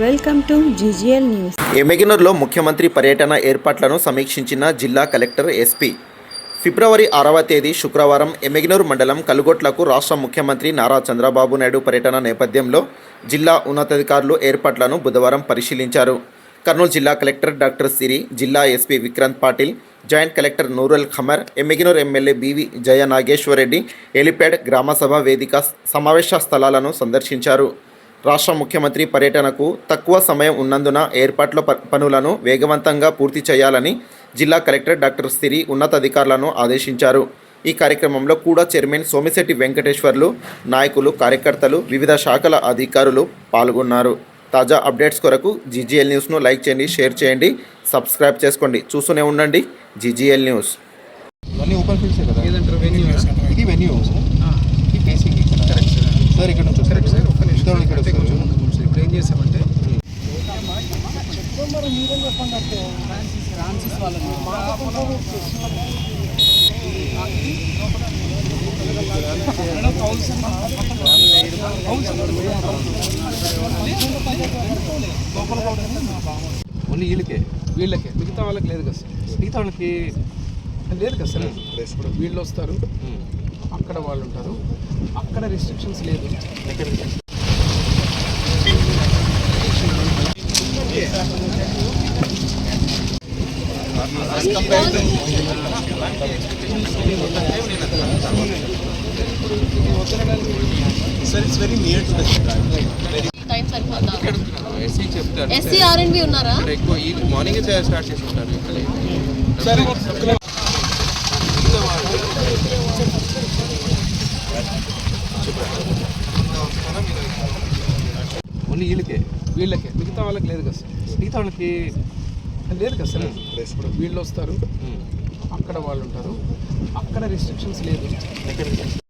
Welcome to GGL news. ఎమ్మెగినూరులో ముఖ్యమంత్రి పర్యటన ఏర్పాట్లను సమీక్షించిన జిల్లా కలెక్టర్ ఎస్పీ. ఫిబ్రవరి ఆరవ తేదీ శుక్రవారం ఎమ్మెగినూరు మండలం కలుగొట్లకు రాష్ట్ర ముఖ్యమంత్రి నారా చంద్రబాబు నాయుడు పర్యటన నేపథ్యంలో జిల్లా ఉన్నతాధికారులు ఏర్పాట్లను బుధవారం పరిశీలించారు. కర్నూలు జిల్లా కలెక్టర్ డాక్టర్ సిరి జిల్లా SP Vikrant Patil joint collector Noorul Khamar Yemmiganur MLA BV Jaya Nageswarareddy helipad gram sabha వేదిక సమావేశ స్థలాలను సందర్శించారు. రాష్ట్ర ముఖ్యమంత్రి పర్యటనకు తక్కువ సమయం ఉన్నందున ఏర్పాట్ల ప- పనులను వేగవంతంగా పూర్తి చేయాలని జిల్లా కలెక్టర్ డాక్టర్ సిరి ఉన్నతాధికారులను ఆదేశించారు. ఈ కార్యక్రమంలో కూడా చైర్మన్ సోమిశెట్టి వెంకటేశ్వర్లు నాయకులు కార్యకర్తలు వివిధ శాఖల అధికారులు పాల్గొన్నారు. తాజా అప్డేట్స్ కొరకు జీజీఎల్ న్యూస్ను లైక్ చేయండి షేర్ చేయండి సబ్స్క్రైబ్ చేసుకోండి. చూస్తూనే ఉండండి జీజీఎల్ న్యూస్. ఇవన్నీ ఓపెన్ ఫీల్డ్సే కదా? ఇది వెన్యూ ఇది ఫేసింగ్ ఇక్కడ. సార్ ఇక్కడ నుంచి కరెక్ట్ సార్ నిమిషం ఇక్కడ కొంచెం. ముందు కొంచెం ఇప్పుడు ఏం చేసామంటే ఓన్లీ వీళ్ళకే వీళ్ళకే. మిగతా వాళ్ళకి లేదు కదా సార్. మిగతా వాళ్ళకి లేదు కదా సార్. వీళ్ళు వస్తారు. అక్కడ వాళ్ళు ఉంటారు. అక్కడ రిస్ట్రిక్షన్స్ లేదు టైం సరిపోద్దా ఎస్సీ చెప్తారు ఉన్నారా ఎక్కువ ఈ మార్నింగ్ స్టార్ట్ చేసి ఉంటారు ఓన్లీ వీళ్ళకే వీళ్ళకే. మిగతా వాళ్ళకి లేదు కదా. మిగతా వాళ్ళకి లేదు కదా సార్. వీళ్ళు వస్తారు. అక్కడ వాళ్ళు ఉంటారు. అక్కడ రిస్ట్రిక్షన్స్ లేదు.